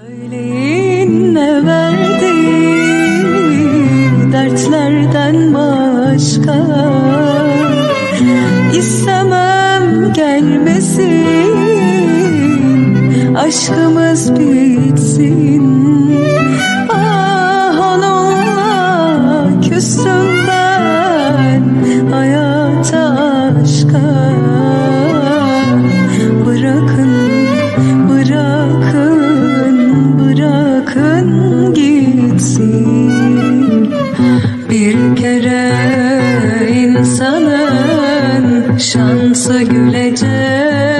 Söyleyin ne verdi dertlerden başka İstemem gelmesin. Aşkımız bitsin. Ah onunla küstüm bırakın gitsin. Bir kere insanın şansı gülecek